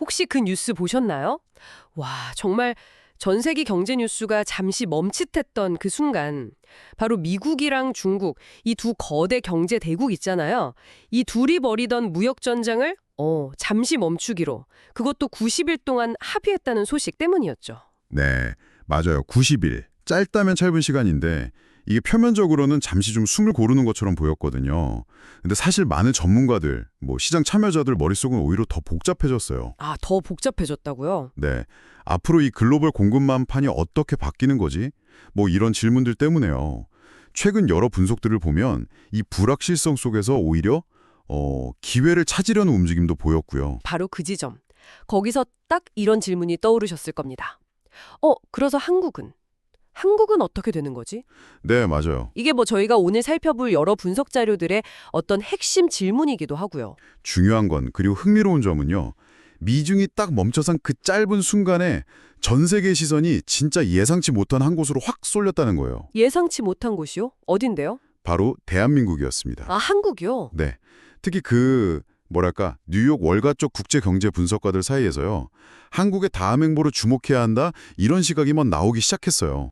혹시 그 뉴스 보셨나요? 와, 정말 전 세계 경제 뉴스가 잠시 멈칫했던 그 순간 바로 미국이랑 중국 이 두 거대 경제 대국 있잖아요. 이 둘이 벌이던 무역 전쟁을 어, 잠시 멈추기로 그것도 90일 동안 합의했다는 소식 때문이었죠. 네, 맞아요. 90일. 짧다면 짧은 시간인데 이게 표면적으로는 잠시 좀 숨을 고르는 것처럼 보였거든요. 근데 사실 많은 전문가들, 뭐 시장 참여자들 머릿속은 오히려 더 복잡해졌어요. 아, 더 복잡해졌다고요? 네. 앞으로 이 글로벌 공급망판이 어떻게 바뀌는 거지? 뭐 이런 질문들 때문에요. 최근 여러 분석들을 보면 이 불확실성 속에서 오히려 어, 기회를 찾으려는 움직임도 보였고요. 바로 그 지점. 거기서 딱 이런 질문이 떠오르셨을 겁니다. 어, 그래서 한국은? 한국은 어떻게 되는 거지? 네, 맞아요. 이게 뭐 저희가 오늘 살펴볼 여러 분석 자료들의 어떤 핵심 질문이기도 하고요. 중요한 건 그리고 흥미로운 점은요. 미중이 딱 멈춰선 그 짧은 순간에 전 세계 시선이 진짜 예상치 못한 한 곳으로 확 쏠렸다는 거예요. 예상치 못한 곳이요? 어딘데요? 바로 대한민국이었습니다. 아, 한국이요? 네. 특히 그 뭐랄까 뉴욕 월가 쪽 국제 경제 분석가들 사이에서요. 한국의 다음 행보로 주목해야 한다 이런 시각이 막 나오기 시작했어요.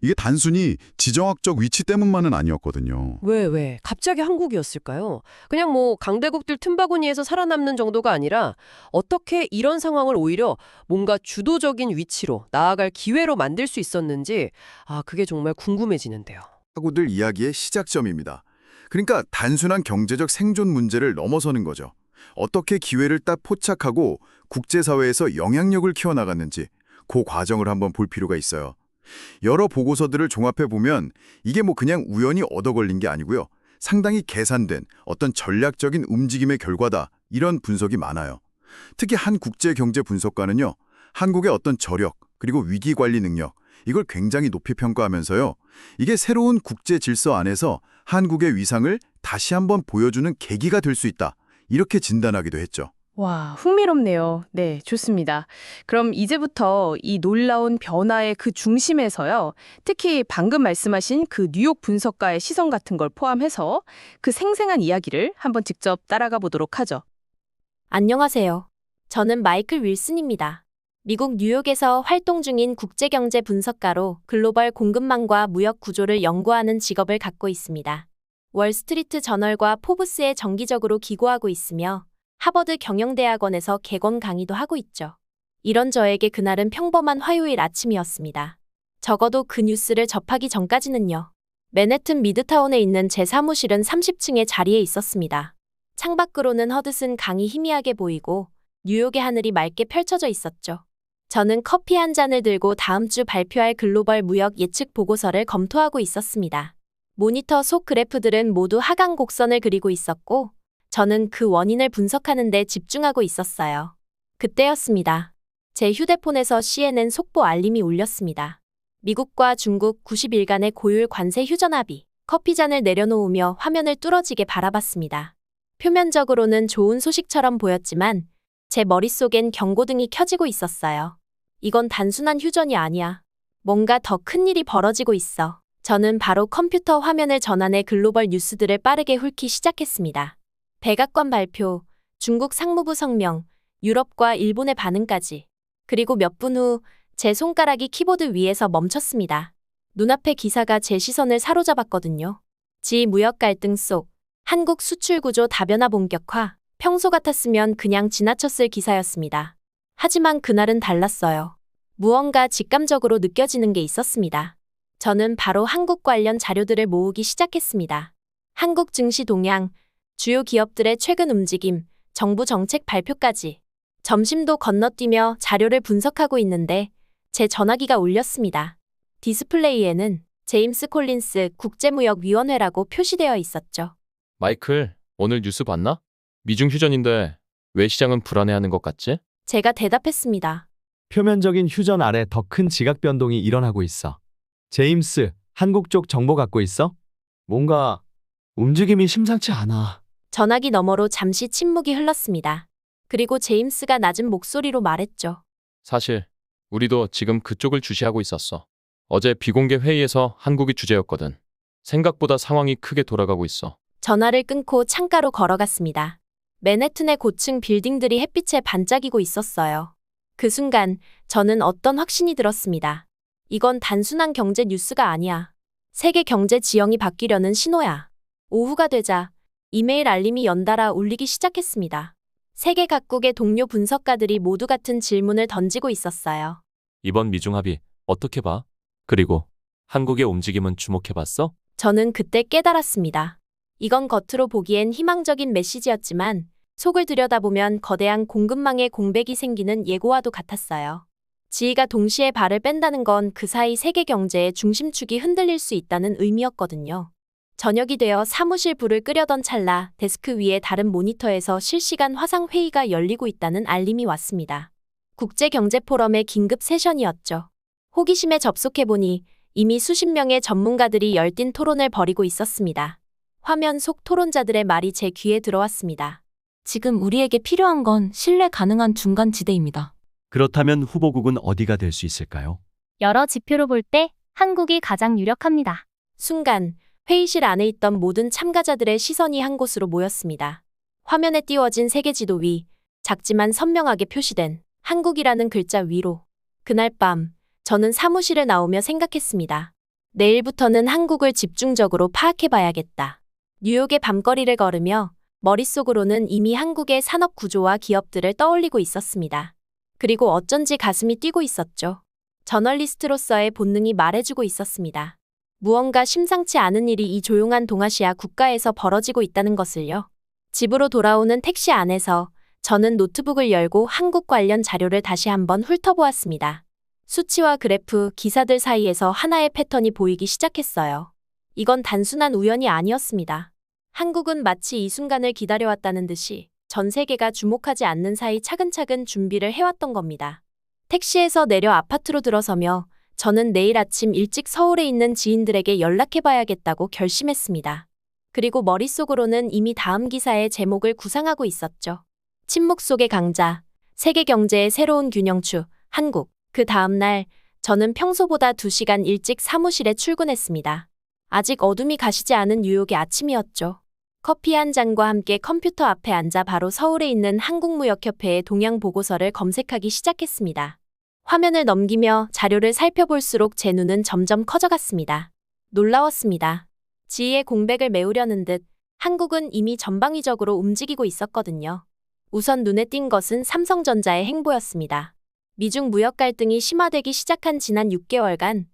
이게 단순히 지정학적 위치 때문만은 아니었거든요. 왜, 왜? 갑자기 한국이었을까요? 그냥 뭐 강대국들 틈바구니에서 살아남는 정도가 아니라 어떻게 이런 상황을 오히려 뭔가 주도적인 위치로 나아갈 기회로 만들 수 있었는지 아, 그게 정말 궁금해지는데요. 하고들 이야기의 시작점입니다. 그러니까 단순한 경제적 생존 문제를 넘어서는 거죠. 어떻게 기회를 딱 포착하고 국제사회에서 영향력을 키워나갔는지 그 과정을 한번 볼 필요가 있어요. 여러 보고서들을 종합해 보면 이게 뭐 그냥 우연히 얻어 걸린 게 아니고요. 상당히 계산된 어떤 전략적인 움직임의 결과다. 이런 분석이 많아요. 특히 한 국제 경제 분석가는요. 한국의 어떤 저력 그리고 위기 관리 능력 이걸 굉장히 높이 평가하면서요. 이게 새로운 국제 질서 안에서 한국의 위상을 다시 한번 보여주는 계기가 될 수 있다. 이렇게 진단하기도 했죠. 와, 흥미롭네요. 네, 좋습니다. 그럼 이제부터 이 놀라운 변화의 그 중심에서요. 특히 방금 말씀하신 그 뉴욕 분석가의 시선 같은 걸 포함해서 그 생생한 이야기를 한번 직접 따라가 보도록 하죠. 안녕하세요. 저는 마이클 윌슨입니다. 미국 뉴욕에서 활동 중인 국제경제 분석가로 글로벌 공급망과 무역 구조를 연구하는 직업을 갖고 있습니다. 월스트리트 저널과 포브스에 정기적으로 기고하고 있으며 하버드 경영대학원에서 개건 강의도 하고 있죠. 이런 저에게 그날은 평범한 화요일 아침이었습니다. 적어도 그 뉴스를 접하기 전까지는요. 맨해튼 미드타운에 있는 제 사무실은 30층의 자리에 있었습니다. 창밖으로는 허드슨 강이 희미하게 보이고 뉴욕의 하늘이 맑게 펼쳐져 있었죠. 저는 커피 한 잔을 들고 다음 주 발표할 글로벌 무역 예측 보고서를 검토하고 있었습니다. 모니터 속 그래프들은 모두 하강 곡선을 그리고 있었고 저는 그 원인을 분석하는 데 집중하고 있었어요. 그때였습니다. 제 휴대폰에서 CNN 속보 알림이 울렸습니다. 미국과 중국 90일간의 고율 관세 휴전 합의. 커피 잔을 내려놓으며 화면을 뚫어지게 바라봤습니다. 표면적으로는 좋은 소식처럼 보였지만 제 머릿속엔 경고등이 켜지고 있었어요. 이건 단순한 휴전이 아니야. 뭔가 더 큰 일이 벌어지고 있어. 저는 바로 컴퓨터 화면을 전환해 글로벌 뉴스들을 빠르게 훑기 시작했습니다. 백악관 발표, 중국 상무부 성명, 유럽과 일본의 반응까지. 그리고 몇 분 후 제 손가락이 키보드 위에서 멈췄습니다. 눈앞의 기사가 제 시선을 사로잡았거든요. 지 무역 갈등 속 한국 수출 구조 다변화 본격화. 평소 같았으면 그냥 지나쳤을 기사였습니다. 하지만 그날은 달랐어요. 무언가 직감적으로 느껴지는 게 있었습니다. 저는 바로 한국 관련 자료들을 모으기 시작했습니다. 한국 증시 동향, 주요 기업들의 최근 움직임, 정부 정책 발표까지. 점심도 건너뛰며 자료를 분석하고 있는데 제 전화기가 울렸습니다. 디스플레이에는 제임스 콜린스 국제무역위원회라고 표시되어 있었죠. 마이클, 오늘 뉴스 봤나? 미중 휴전인데 왜 시장은 불안해하는 것 같지? 제가 대답했습니다. 표면적인 휴전 아래 더 큰 지각 변동이 일어나고 있어. 제임스, 한국 쪽 정보 갖고 있어? 뭔가 움직임이 심상치 않아. 전화기 너머로 잠시 침묵이 흘렀습니다. 그리고 제임스가 낮은 목소리로 말했죠. 사실 우리도 지금 그쪽을 주시하고 있었어. 어제 비공개 회의에서 한국이 주제였거든. 생각보다 상황이 크게 돌아가고 있어. 전화를 끊고 창가로 걸어갔습니다. 맨해튼의 고층 빌딩들이 햇빛에 반짝이고 있었어요. 그 순간 저는 어떤 확신이 들었습니다. 이건 단순한 경제 뉴스가 아니야. 세계 경제 지형이 바뀌려는 신호야. 오후가 되자 이메일 알림이 연달아 울리기 시작했습니다. 세계 각국의 동료 분석가들이 모두 같은 질문을 던지고 있었어요. 이번 미중 합의 어떻게 봐? 그리고 한국의 움직임은 주목해 봤어? 저는 그때 깨달았습니다. 이건 겉으로 보기엔 희망적인 메시지였지만 속을 들여다보면 거대한 공급망의 공백이 생기는 예고와도 같았어요. 지위가 동시에 발을 뺀다는 건 그 사이 세계 경제의 중심축이 흔들릴 수 있다는 의미였거든요. 저녁이 되어 사무실 불을 끄려던 찰나 데스크 위에 다른 모니터에서 실시간 화상 회의가 열리고 있다는 알림이 왔습니다. 국제경제포럼의 긴급 세션이었죠. 호기심에 접속해보니 이미 수십 명의 전문가들이 열띤 토론을 벌이고 있었습니다. 화면 속 토론자들의 말이 제 귀에 들어왔습니다. 지금 우리에게 필요한 건 신뢰 가능한 중간 지대입니다. 그렇다면 후보국은 어디가 될 수 있을까요? 여러 지표로 볼 때 한국이 가장 유력합니다. 순간 회의실 안에 있던 모든 참가자들의 시선이 한 곳으로 모였습니다. 화면에 띄워진 세계 지도 위, 작지만 선명하게 표시된 한국이라는 글자 위로. 그날 밤, 저는 사무실에 나오며 생각했습니다. 내일부터는 한국을 집중적으로 파악해봐야겠다. 뉴욕의 밤거리를 걸으며 머릿속으로는 이미 한국의 산업 구조와 기업들을 떠올리고 있었습니다. 그리고 어쩐지 가슴이 뛰고 있었죠. 저널리스트로서의 본능이 말해주고 있었습니다. 무언가 심상치 않은 일이 이 조용한 동아시아 국가에서 벌어지고 있다는 것을요. 집으로 돌아오는 택시 안에서 저는 노트북을 열고 한국 관련 자료를 다시 한번 훑어보았습니다. 수치와 그래프, 기사들 사이에서 하나의 패턴이 보이기 시작했어요. 이건 단순한 우연이 아니었습니다. 한국은 마치 이 순간을 기다려왔다는 듯이 전 세계가 주목하지 않는 사이 차근차근 준비를 해왔던 겁니다. 택시에서 내려 아파트로 들어서며 저는 내일 아침 일찍 서울에 있는 지인들에게 연락해봐야겠다고 결심했습니다. 그리고 머릿속으로는 이미 다음 기사의 제목을 구상하고 있었죠. 침묵 속의 강자, 세계 경제의 새로운 균형추, 한국. 그 다음날 저는 평소보다 2시간 일찍 사무실에 출근했습니다. 아직 어둠이 가시지 않은 뉴욕의 아침이었죠. 커피 한 잔과 함께 컴퓨터 앞에 앉아 바로 서울에 있는 한국무역협회의 동향 보고서를 검색하기 시작했습니다. 화면을 넘기며 자료를 살펴볼수록 제 눈은 점점 커져갔습니다. 놀라웠습니다. 지위의 공백을 메우려는 듯 한국은 이미 전방위적으로 움직이고 있었거든요. 우선 눈에 띈 것은 삼성전자의 행보였습니다. 미중 무역 갈등이 심화되기 시작한 지난 6개월간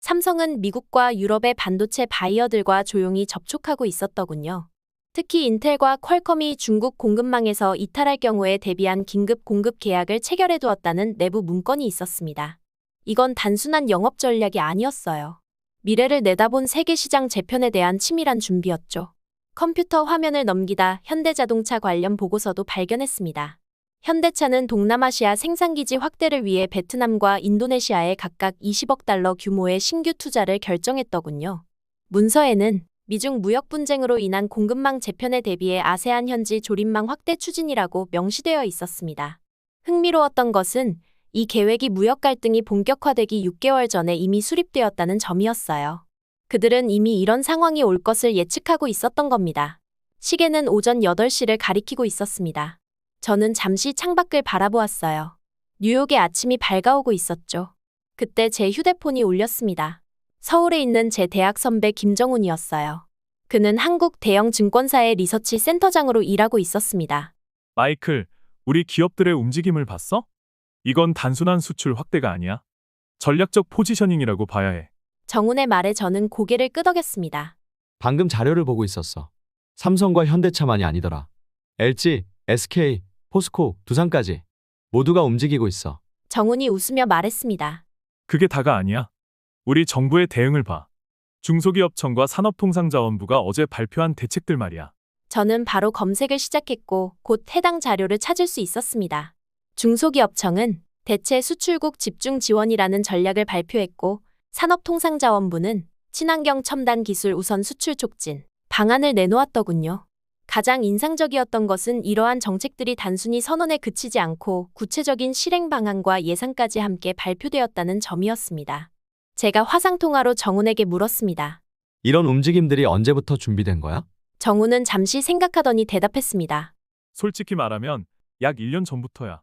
삼성은 미국과 유럽의 반도체 바이어들과 조용히 접촉하고 있었더군요. 특히 인텔과 퀄컴이 중국 공급망에서 이탈할 경우에 대비한 긴급 공급 계약을 체결해 두었다는 내부 문건이 있었습니다. 이건 단순한 영업 전략이 아니었어요. 미래를 내다본 세계 시장 재편에 대한 치밀한 준비였죠. 컴퓨터 화면을 넘기다 현대자동차 관련 보고서도 발견했습니다. 현대차는 동남아시아 생산기지 확대를 위해 베트남과 인도네시아에 각각 20억 달러 규모의 신규 투자를 결정했더군요. 문서에는 미중 무역 분쟁으로 인한 공급망 재편에 대비해 아세안 현지 조립망 확대 추진이라고 명시되어 있었습니다. 흥미로웠던 것은 이 계획이 무역 갈등이 본격화되기 6개월 전에 이미 수립되었다는 점이었어요. 그들은 이미 이런 상황이 올 것을 예측하고 있었던 겁니다. 시계는 오전 8시를 가리키고 있었습니다. 저는 잠시 창밖을 바라보았어요. 뉴욕의 아침이 밝아오고 있었죠. 그때 제 휴대폰이 울렸습니다. 서울에 있는 제 대학 선배 김정훈이었어요. 그는 한국 대형 증권사의 리서치 센터장으로 일하고 있었습니다. 마이클, 우리 기업들의 움직임을 봤어? 이건 단순한 수출 확대가 아니야. 전략적 포지셔닝이라고 봐야 해. 정훈의 말에 저는 고개를 끄덕였습니다. 방금 자료를 보고 있었어. 삼성과 현대차만이 아니더라. LG, SK, 포스코, 두산까지 모두가 움직이고 있어. 정훈이 웃으며 말했습니다. 그게 다가 아니야. 우리 정부의 대응을 봐. 중소기업청과 산업통상자원부가 어제 발표한 대책들 말이야. 저는 바로 검색을 시작했고 곧 해당 자료를 찾을 수 있었습니다. 중소기업청은 대체 수출국 집중 지원이라는 전략을 발표했고 산업통상자원부는 친환경 첨단 기술 우선 수출 촉진 방안을 내놓았더군요. 가장 인상적이었던 것은 이러한 정책들이 단순히 선언에 그치지 않고 구체적인 실행 방안과 예산까지 함께 발표되었다는 점이었습니다. 제가 화상통화로 정훈에게 물었습니다. 이런 움직임들이 언제부터 준비된 거야? 정훈은 잠시 생각하더니 대답했습니다. 솔직히 말하면 약 1년 전부터야.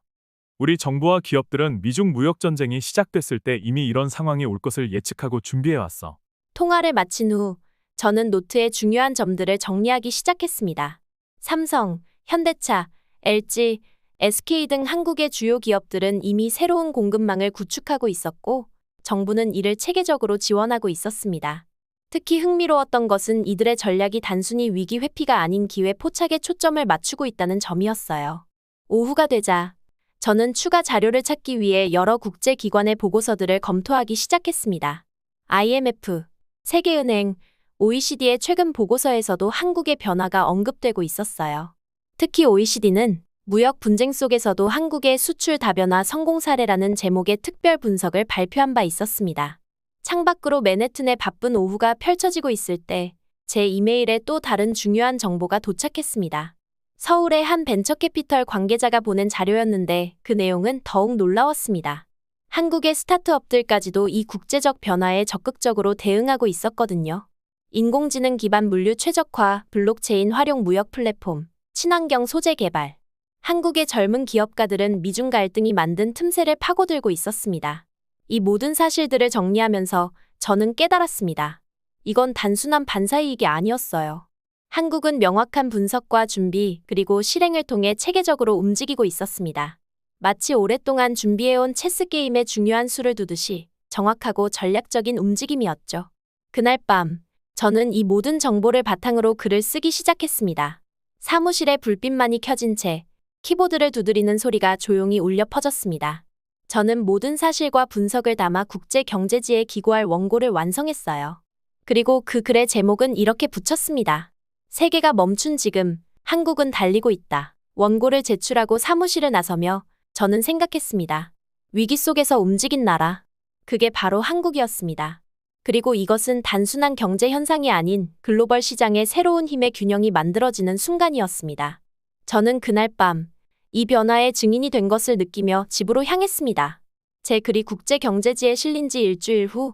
우리 정부와 기업들은 미중 무역 전쟁이 시작됐을 때 이미 이런 상황이 올 것을 예측하고 준비해 왔어. 통화를 마친 후 저는 노트의 중요한 점들을 정리하기 시작했습니다. 삼성, 현대차, LG, SK 등 한국의 주요 기업들은 이미 새로운 공급망을 구축하고 있었고 정부는 이를 체계적으로 지원하고 있었습니다. 특히 흥미로웠던 것은 이들의 전략이 단순히 위기 회피가 아닌 기회 포착에 초점을 맞추고 있다는 점이었어요. 오후가 되자 저는 추가 자료를 찾기 위해 여러 국제기관의 보고서들을 검토하기 시작했습니다. IMF, 세계은행, OECD의 최근 보고서에서도 한국의 변화가 언급되고 있었어요. 특히 OECD는 무역 분쟁 속에서도 한국의 수출 다변화 성공 사례라는 제목의 특별 분석을 발표한 바 있었습니다. 창밖으로 맨해튼의 바쁜 오후가 펼쳐지고 있을 때 제 이메일에 또 다른 중요한 정보가 도착했습니다. 서울의 한 벤처캐피털 관계자가 보낸 자료였는데 그 내용은 더욱 놀라웠습니다. 한국의 스타트업들까지도 이 국제적 변화에 적극적으로 대응하고 있었거든요. 인공지능 기반 물류 최적화, 블록체인 활용 무역 플랫폼, 친환경 소재 개발. 한국의 젊은 기업가들은 미중 갈등이 만든 틈새를 파고들고 있었습니다. 이 모든 사실들을 정리하면서 저는 깨달았습니다. 이건 단순한 반사이익이 아니었어요. 한국은 명확한 분석과 준비 그리고 실행을 통해 체계적으로 움직이고 있었습니다. 마치 오랫동안 준비해온 체스 게임의 중요한 수를 두듯이 정확하고 전략적인 움직임이었죠. 그날 밤, 저는 이 모든 정보를 바탕으로 글을 쓰기 시작했습니다. 사무실에 불빛만이 켜진 채 키보드를 두드리는 소리가 조용히 울려 퍼졌습니다. 저는 모든 사실과 분석을 담아 국제 경제지에 기고할 원고를 완성했어요. 그리고 그 글의 제목은 이렇게 붙였습니다. 세계가 멈춘 지금, 한국은 달리고 있다. 원고를 제출하고 사무실을 나서며 저는 생각했습니다. 위기 속에서 움직인 나라. 그게 바로 한국이었습니다. 그리고 이것은 단순한 경제 현상이 아닌 글로벌 시장의 새로운 힘의 균형이 만들어지는 순간이었습니다. 저는 그날 밤, 이 변화의 증인이 된 것을 느끼며 집으로 향했습니다. 제 글이 국제 경제지에 실린 지 일주일 후,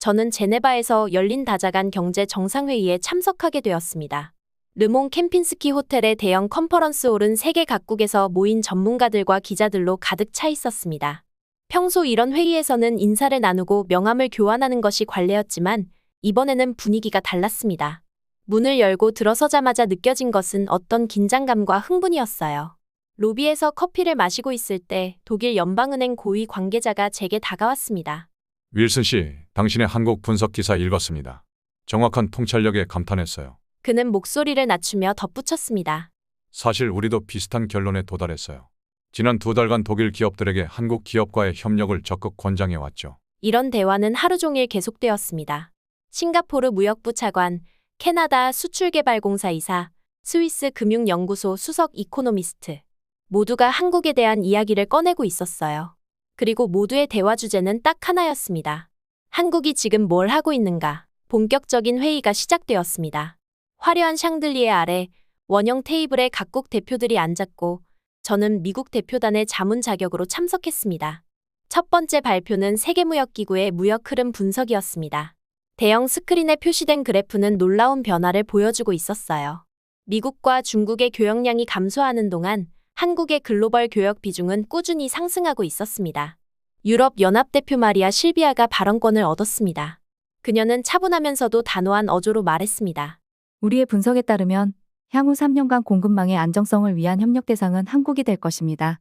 저는 제네바에서 열린 다자간 경제 정상회의에 참석하게 되었습니다. 르몽 캠핀스키 호텔의 대형 컨퍼런스 홀은 세계 각국에서 모인 전문가들과 기자들로 가득 차 있었습니다. 평소 이런 회의에서는 인사를 나누고 명함을 교환하는 것이 관례였지만 이번에는 분위기가 달랐습니다. 문을 열고 들어서자마자 느껴진 것은 어떤 긴장감과 흥분이었어요. 로비에서 커피를 마시고 있을 때 독일 연방은행 고위 관계자가 제게 다가왔습니다. 윌슨 씨, 당신의 한국 분석 기사 읽었습니다. 정확한 통찰력에 감탄했어요. 그는 목소리를 낮추며 덧붙였습니다. 사실 우리도 비슷한 결론에 도달했어요. 지난 두 달간 독일 기업들에게 한국 기업과의 협력을 적극 권장해 왔죠. 이런 대화는 하루 종일 계속되었습니다. 싱가포르 무역부 차관, 캐나다 수출개발공사 이사, 스위스 금융연구소 수석 이코노미스트. 모두가 한국에 대한 이야기를 꺼내고 있었어요. 그리고 모두의 대화 주제는 딱 하나였습니다. 한국이 지금 뭘 하고 있는가? 본격적인 회의가 시작되었습니다. 화려한 샹들리에 아래 원형 테이블에 각국 대표들이 앉았고 저는 미국 대표단의 자문 자격으로 참석했습니다. 첫 번째 발표는 세계무역기구의 무역 흐름 분석이었습니다. 대형 스크린에 표시된 그래프는 놀라운 변화를 보여주고 있었어요. 미국과 중국의 교역량이 감소하는 동안 한국의 글로벌 교역 비중은 꾸준히 상승하고 있었습니다. 유럽 연합 대표 마리아 실비아가 발언권을 얻었습니다. 그녀는 차분하면서도 단호한 어조로 말했습니다. 우리의 분석에 따르면 향후 3년간 공급망의 안정성을 위한 협력 대상은 한국이 될 것입니다.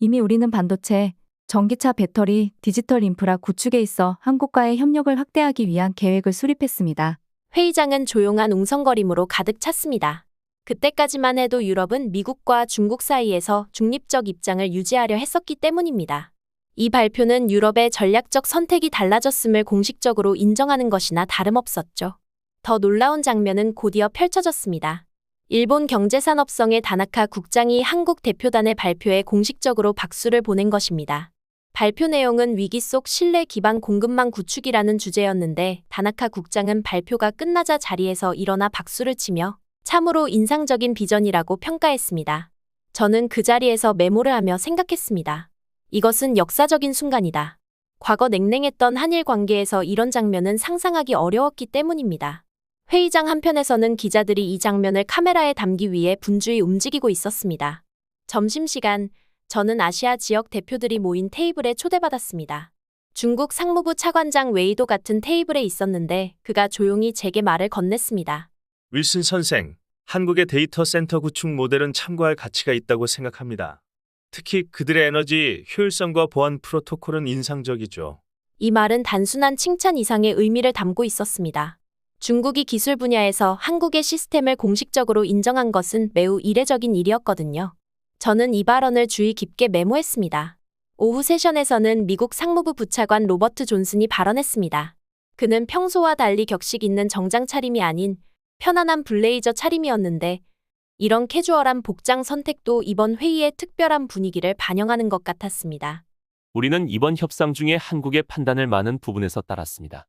이미 우리는 반도체, 전기차 배터리, 디지털 인프라 구축에 있어 한국과의 협력을 확대하기 위한 계획을 수립했습니다. 회의장은 조용한 웅성거림으로 가득 찼습니다. 그때까지만 해도 유럽은 미국과 중국 사이에서 중립적 입장을 유지하려 했었기 때문입니다. 이 발표는 유럽의 전략적 선택이 달라졌음을 공식적으로 인정하는 것이나 다름없었죠. 더 놀라운 장면은 곧이어 펼쳐졌습니다. 일본 경제산업성의 다나카 국장이 한국 대표단의 발표에 공식적으로 박수를 보낸 것입니다. 발표 내용은 위기 속 신뢰 기반 공급망 구축이라는 주제였는데 다나카 국장은 발표가 끝나자 자리에서 일어나 박수를 치며 참으로 인상적인 비전이라고 평가했습니다. 저는 그 자리에서 메모를 하며 생각했습니다. 이것은 역사적인 순간이다. 과거 냉랭했던 한일 관계에서 이런 장면은 상상하기 어려웠기 때문입니다. 회의장 한편에서는 기자들이 이 장면을 카메라에 담기 위해 분주히 움직이고 있었습니다. 점심시간, 저는 아시아 지역 대표들이 모인 테이블에 초대받았습니다. 중국 상무부 차관장 웨이도 같은 테이블에 있었는데 그가 조용히 제게 말을 건넸습니다. 윌슨 선생, 한국의 데이터 센터 구축 모델은 참고할 가치가 있다고 생각합니다. 특히 그들의 에너지 효율성과 보안 프로토콜은 인상적이죠. 이 말은 단순한 칭찬 이상의 의미를 담고 있었습니다. 중국이 기술 분야에서 한국의 시스템을 공식적으로 인정한 것은 매우 이례적인 일이었거든요. 저는 이 발언을 주의 깊게 메모했습니다. 오후 세션에서는 미국 상무부 부차관 로버트 존슨이 발언했습니다. 그는 평소와 달리 격식 있는 정장 차림이 아닌 편안한 블레이저 차림이었는데 이런 캐주얼한 복장 선택도 이번 회의의 특별한 분위기를 반영하는 것 같았습니다. 우리는 이번 협상 중에 한국의 판단을 많은 부분에서 따랐습니다.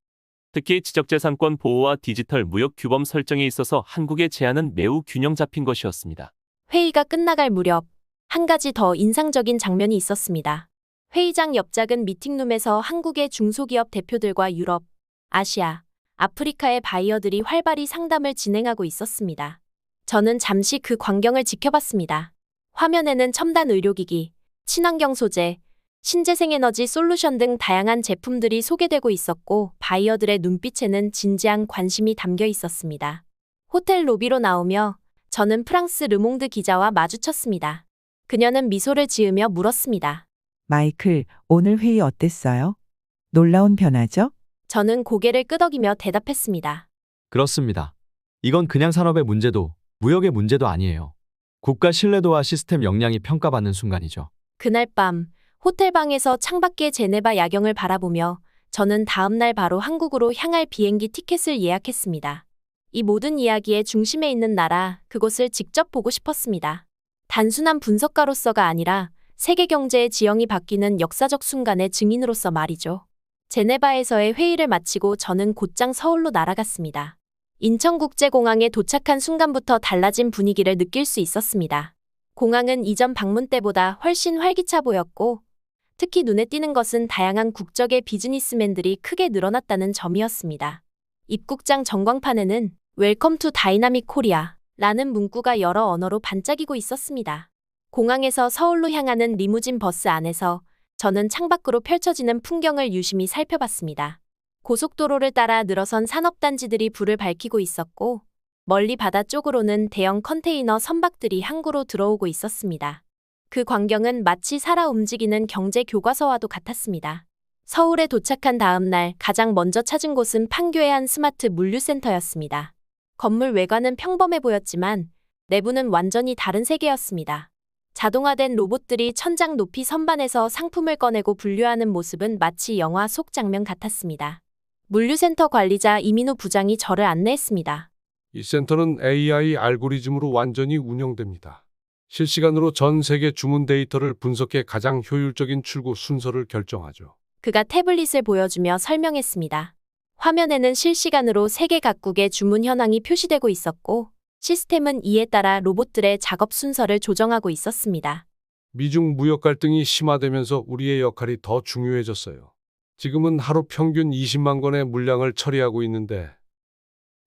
특히 지적재산권 보호와 디지털 무역 규범 설정에 있어서 한국의 제안은 매우 균형 잡힌 것이었습니다. 회의가 끝나갈 무렵 한 가지 더 인상적인 장면이 있었습니다. 회의장 옆 작은 미팅룸에서 한국의 중소기업 대표들과 유럽, 아시아, 아프리카의 바이어들이 활발히 상담을 진행하고 있었습니다. 저는 잠시 그 광경을 지켜봤습니다. 화면에는 첨단 의료기기, 친환경 소재, 신재생에너지 솔루션 등 다양한 제품들이 소개되고 있었고 바이어들의 눈빛에는 진지한 관심이 담겨 있었습니다. 호텔 로비로 나오며 저는 프랑스 르몽드 기자와 마주쳤습니다. 그녀는 미소를 지으며 물었습니다. 마이클, 오늘 회의 어땠어요? 놀라운 변화죠? 저는 고개를 끄덕이며 대답했습니다. 그렇습니다. 이건 그냥 산업의 문제도 무역의 문제도 아니에요. 국가 신뢰도와 시스템 역량이 평가받는 순간이죠. 그날 밤 호텔 방에서 창밖의 제네바 야경을 바라보며 저는 다음 날 바로 한국으로 향할 비행기 티켓을 예약했습니다. 이 모든 이야기의 중심에 있는 나라, 그곳을 직접 보고 싶었습니다. 단순한 분석가로서가 아니라 세계 경제의 지형이 바뀌는 역사적 순간의 증인으로서 말이죠. 제네바에서의 회의를 마치고 저는 곧장 서울로 날아갔습니다. 인천국제공항에 도착한 순간부터 달라진 분위기를 느낄 수 있었습니다. 공항은 이전 방문 때보다 훨씬 활기차 보였고, 특히 눈에 띄는 것은 다양한 국적의 비즈니스맨들이 크게 늘어났다는 점이었습니다. 입국장 전광판에는 웰컴 투 다이나믹 코리아 라는 문구가 여러 언어로 반짝이고 있었습니다. 공항에서 서울로 향하는 리무진 버스 안에서 저는 창밖으로 펼쳐지는 풍경을 유심히 살펴봤습니다. 고속도로를 따라 늘어선 산업단지들이 불을 밝히고 있었고, 멀리 바다 쪽으로는 대형 컨테이너 선박들이 항구로 들어오고 있었습니다. 그 광경은 마치 살아 움직이는 경제 교과서와도 같았습니다. 서울에 도착한 다음 날 가장 먼저 찾은 곳은 판교의 한 스마트 물류센터였습니다. 건물 외관은 평범해 보였지만 내부는 완전히 다른 세계였습니다. 자동화된 로봇들이 천장 높이 선반에서 상품을 꺼내고 분류하는 모습은 마치 영화 속 장면 같았습니다. 물류센터 관리자 이민우 부장이 저를 안내했습니다. 이 센터는 AI 알고리즘으로 완전히 운영됩니다. 실시간으로 전 세계 주문 데이터를 분석해 가장 효율적인 출고 순서를 결정하죠. 그가 태블릿을 보여주며 설명했습니다. 화면에는 실시간으로 세계 각국의 주문 현황이 표시되고 있었고, 시스템은 이에 따라 로봇들의 작업 순서를 조정하고 있었습니다. 미중 무역 갈등이 심화되면서 우리의 역할이 더 중요해졌어요. 지금은 하루 평균 20만 건의 물량을 처리하고 있는데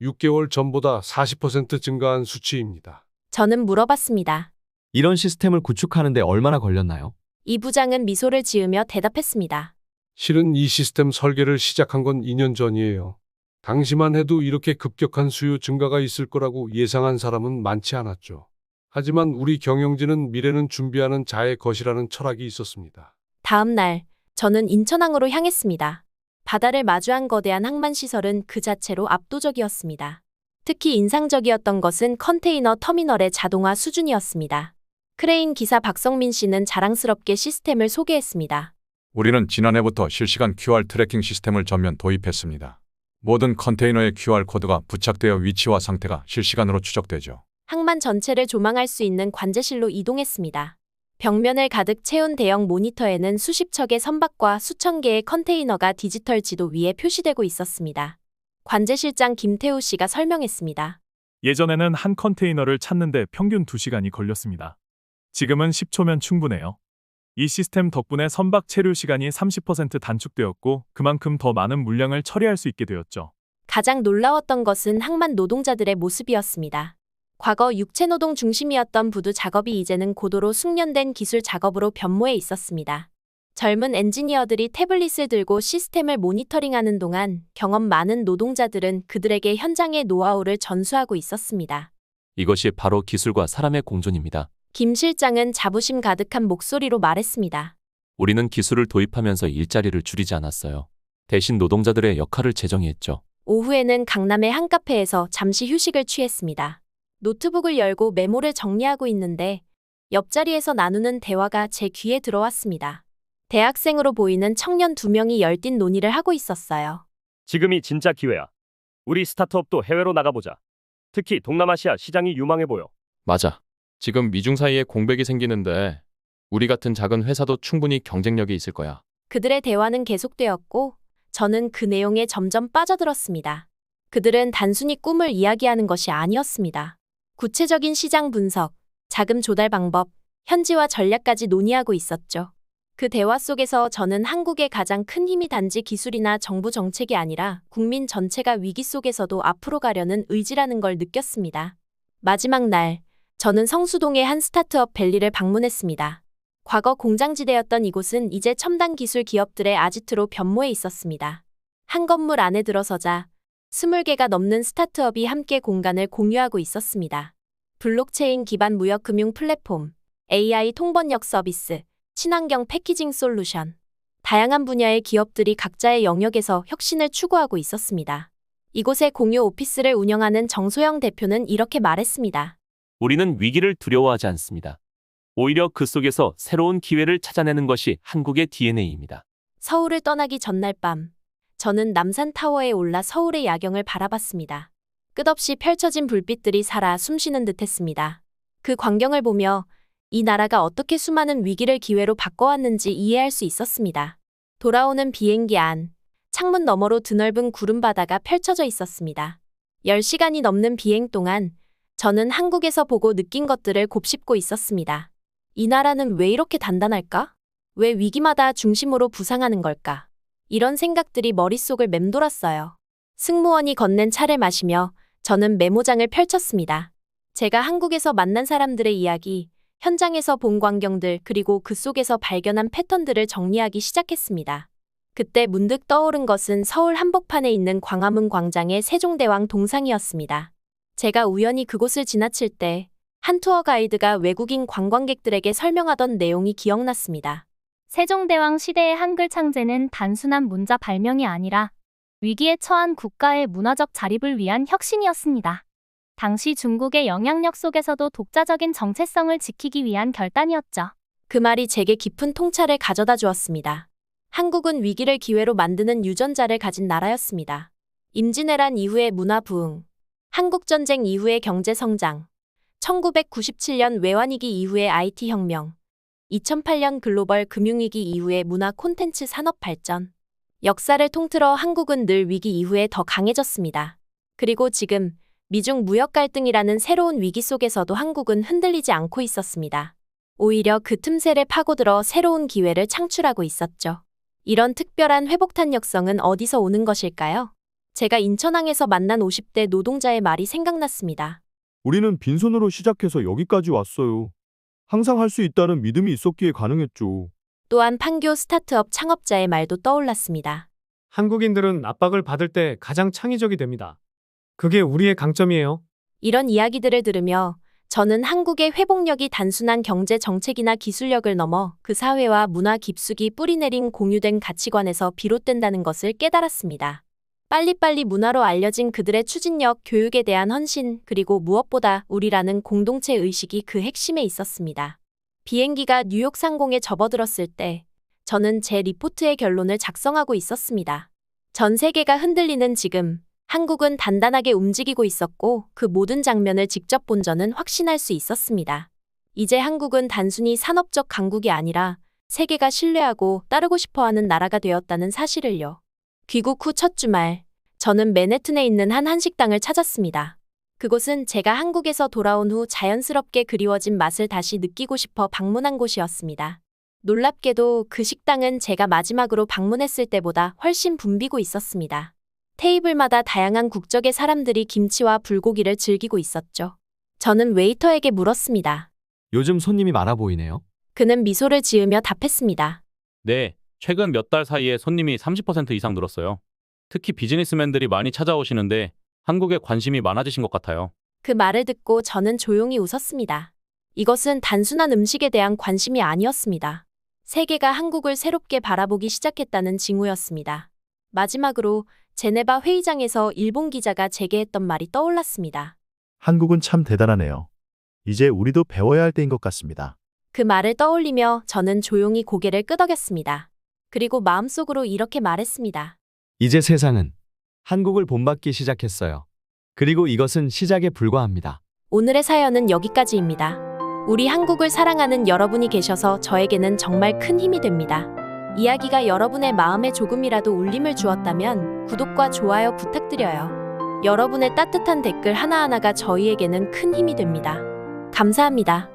6개월 전보다 40% 증가한 수치입니다. 저는 물어봤습니다. 이런 시스템을 구축하는데 얼마나 걸렸나요? 이 부장은 미소를 지으며 대답했습니다. 실은 이 시스템 설계를 시작한 건 2년 전이에요. 당시만 해도 이렇게 급격한 수요 증가가 있을 거라고 예상한 사람은 많지 않았죠. 하지만 우리 경영진은 미래는 준비하는 자의 것이라는 철학이 있었습니다. 다음 날, 저는 인천항으로 향했습니다. 바다를 마주한 거대한 항만시설은 그 자체로 압도적이었습니다. 특히 인상적이었던 것은 컨테이너 터미널의 자동화 수준이었습니다. 크레인 기사 박성민 씨는 자랑스럽게 시스템을 소개했습니다. 우리는 지난해부터 실시간 QR 트래킹 시스템을 전면 도입했습니다. 모든 컨테이너의 QR코드가 부착되어 위치와 상태가 실시간으로 추적되죠. 항만 전체를 조망할 수 있는 관제실로 이동했습니다. 벽면을 가득 채운 대형 모니터에는 수십 척의 선박과 수천 개의 컨테이너가 디지털 지도 위에 표시되고 있었습니다. 관제실장 김태우 씨가 설명했습니다. 예전에는 한 컨테이너를 찾는데 평균 2시간이 걸렸습니다. 지금은 10초면 충분해요. 이 시스템 덕분에 선박 체류 시간이 30% 단축되었고 그만큼 더 많은 물량을 처리할 수 있게 되었죠. 가장 놀라웠던 것은 항만 노동자들의 모습이었습니다. 과거 육체 노동 중심이었던 부두 작업이 이제는 고도로 숙련된 기술 작업으로 변모해 있었습니다. 젊은 엔지니어들이 태블릿을 들고 시스템을 모니터링하는 동안 경험 많은 노동자들은 그들에게 현장의 노하우를 전수하고 있었습니다. 이것이 바로 기술과 사람의 공존입니다. 김 실장은 자부심 가득한 목소리로 말했습니다. 우리는 기술을 도입하면서 일자리를 줄이지 않았어요. 대신 노동자들의 역할을 재정의했죠. 오후에는 강남의 한 카페에서 잠시 휴식을 취했습니다. 노트북을 열고 메모를 정리하고 있는데 옆자리에서 나누는 대화가 제 귀에 들어왔습니다. 대학생으로 보이는 청년 두 명이 열띤 논의를 하고 있었어요. 지금이 진짜 기회야. 우리 스타트업도 해외로 나가보자. 특히 동남아시아 시장이 유망해 보여. 맞아. 지금 미중 사이에 공백이 생기는데 우리 같은 작은 회사도 충분히 경쟁력이 있을 거야. 그들의 대화는 계속되었고 저는 그 내용에 점점 빠져들었습니다. 그들은 단순히 꿈을 이야기하는 것이 아니었습니다. 구체적인 시장 분석, 자금 조달 방법, 현지화 전략까지 논의하고 있었죠. 그 대화 속에서 저는 한국의 가장 큰 힘이 단지 기술이나 정부 정책이 아니라 국민 전체가 위기 속에서도 앞으로 가려는 의지라는 걸 느꼈습니다. 마지막 날, 저는 성수동의 한 스타트업 밸리를 방문했습니다. 과거 공장지대였던 이곳은 이제 첨단 기술 기업들의 아지트로 변모해 있었습니다. 한 건물 안에 들어서자 20개가 넘는 스타트업이 함께 공간을 공유하고 있었습니다. 블록체인 기반 무역 금융 플랫폼, AI 통번역 서비스, 친환경 패키징 솔루션. 다양한 분야의 기업들이 각자의 영역에서 혁신을 추구하고 있었습니다. 이곳의 공유 오피스를 운영하는 정소영 대표는 이렇게 말했습니다. 우리는 위기를 두려워하지 않습니다. 오히려 그 속에서 새로운 기회를 찾아내는 것이 한국의 DNA입니다. 서울을 떠나기 전날 밤, 저는 남산 타워에 올라 서울의 야경을 바라봤습니다. 끝없이 펼쳐진 불빛들이 살아 숨쉬는 듯 했습니다. 그 광경을 보며 이 나라가 어떻게 수많은 위기를 기회로 바꿔왔는지 이해할 수 있었습니다. 돌아오는 비행기 안, 창문 너머로 드넓은 구름바다가 펼쳐져 있었습니다. 10시간이 넘는 비행 동안 저는 한국에서 보고 느낀 것들을 곱씹고 있었습니다. 이 나라는 왜 이렇게 단단할까? 왜 위기마다 중심으로 부상하는 걸까? 이런 생각들이 머릿속을 맴돌았어요. 승무원이 건넨 차를 마시며 저는 메모장을 펼쳤습니다. 제가 한국에서 만난 사람들의 이야기, 현장에서 본 광경들 그리고 그 속에서 발견한 패턴들을 정리하기 시작했습니다. 그때 문득 떠오른 것은 서울 한복판에 있는 광화문 광장의 세종대왕 동상이었습니다. 제가 우연히 그곳을 지나칠 때 한 투어 가이드가 외국인 관광객들에게 설명하던 내용이 기억났습니다. 세종대왕 시대의 한글 창제는 단순한 문자 발명이 아니라 위기에 처한 국가의 문화적 자립을 위한 혁신이었습니다. 당시 중국의 영향력 속에서도 독자적인 정체성을 지키기 위한 결단이었죠. 그 말이 제게 깊은 통찰을 가져다 주었습니다. 한국은 위기를 기회로 만드는 유전자를 가진 나라였습니다. 임진왜란 이후의 문화 부흥, 한국전쟁 이후의 경제 성장, 1997년 외환위기 이후의 IT 혁명, 2008년 글로벌 금융위기 이후의 문화 콘텐츠 산업 발전. 역사를 통틀어 한국은 늘 위기 이후에 더 강해졌습니다. 그리고 지금 미중 무역 갈등이라는 새로운 위기 속에서도 한국은 흔들리지 않고 있었습니다. 오히려 그 틈새를 파고들어 새로운 기회를 창출하고 있었죠. 이런 특별한 회복 탄력성은 어디서 오는 것일까요? 제가 인천항에서 만난 50대 노동자의 말이 생각났습니다. 우리는 빈손으로 시작해서 여기까지 왔어요. 항상 할 수 있다는 믿음이 있었기에 가능했죠. 또한 판교 스타트업 창업자의 말도 떠올랐습니다. 한국인들은 압박을 받을 때 가장 창의적이 됩니다. 그게 우리의 강점이에요. 이런 이야기들을 들으며 저는 한국의 회복력이 단순한 경제 정책이나 기술력을 넘어 그 사회와 문화 깊숙이 뿌리내린 공유된 가치관에서 비롯된다는 것을 깨달았습니다. 빨리빨리 문화로 알려진 그들의 추진력, 교육에 대한 헌신, 그리고 무엇보다 우리라는 공동체 의식이 그 핵심에 있었습니다. 비행기가 뉴욕 상공에 접어들었을 때 저는 제 리포트의 결론을 작성하고 있었습니다. 전 세계가 흔들리는 지금 한국은 단단하게 움직이고 있었고 그 모든 장면을 직접 본 저는 확신할 수 있었습니다. 이제 한국은 단순히 산업적 강국이 아니라 세계가 신뢰하고 따르고 싶어 하는 나라가 되었다는 사실을요. 귀국 후 첫 주말, 저는 맨해튼에 있는 한 한식당을 찾았습니다. 그곳은 제가 한국에서 돌아온 후 자연스럽게 그리워진 맛을 다시 느끼고 싶어 방문한 곳이었습니다. 놀랍게도 그 식당은 제가 마지막으로 방문했을 때보다 훨씬 붐비고 있었습니다. 테이블마다 다양한 국적의 사람들이 김치와 불고기를 즐기고 있었죠. 저는 웨이터에게 물었습니다. 요즘 손님이 많아 보이네요. 그는 미소를 지으며 답했습니다. 네, 최근 몇 달 사이에 손님이 30% 이상 늘었어요. 특히 비즈니스맨들이 많이 찾아오시는데 한국에 관심이 많아지신 것 같아요. 그 말을 듣고 저는 조용히 웃었습니다. 이것은 단순한 음식에 대한 관심이 아니었습니다. 세계가 한국을 새롭게 바라보기 시작했다는 징후였습니다. 마지막으로 제네바 회의장에서 일본 기자가 제게 했던 말이 떠올랐습니다. 한국은 참 대단하네요. 이제 우리도 배워야 할 때인 것 같습니다. 그 말을 떠올리며 저는 조용히 고개를 끄덕였습니다. 그리고 마음속으로 이렇게 말했습니다. 이제 세상은 한국을 본받기 시작했어요. 그리고 이것은 시작에 불과합니다. 오늘의 사연은 여기까지입니다. 우리 한국을 사랑하는 여러분이 계셔서 저에게는 정말 큰 힘이 됩니다. 이야기가 여러분의 마음에 조금이라도 울림을 주었다면 구독과 좋아요 부탁드려요. 여러분의 따뜻한 댓글 하나하나가 저희에게는 큰 힘이 됩니다. 감사합니다.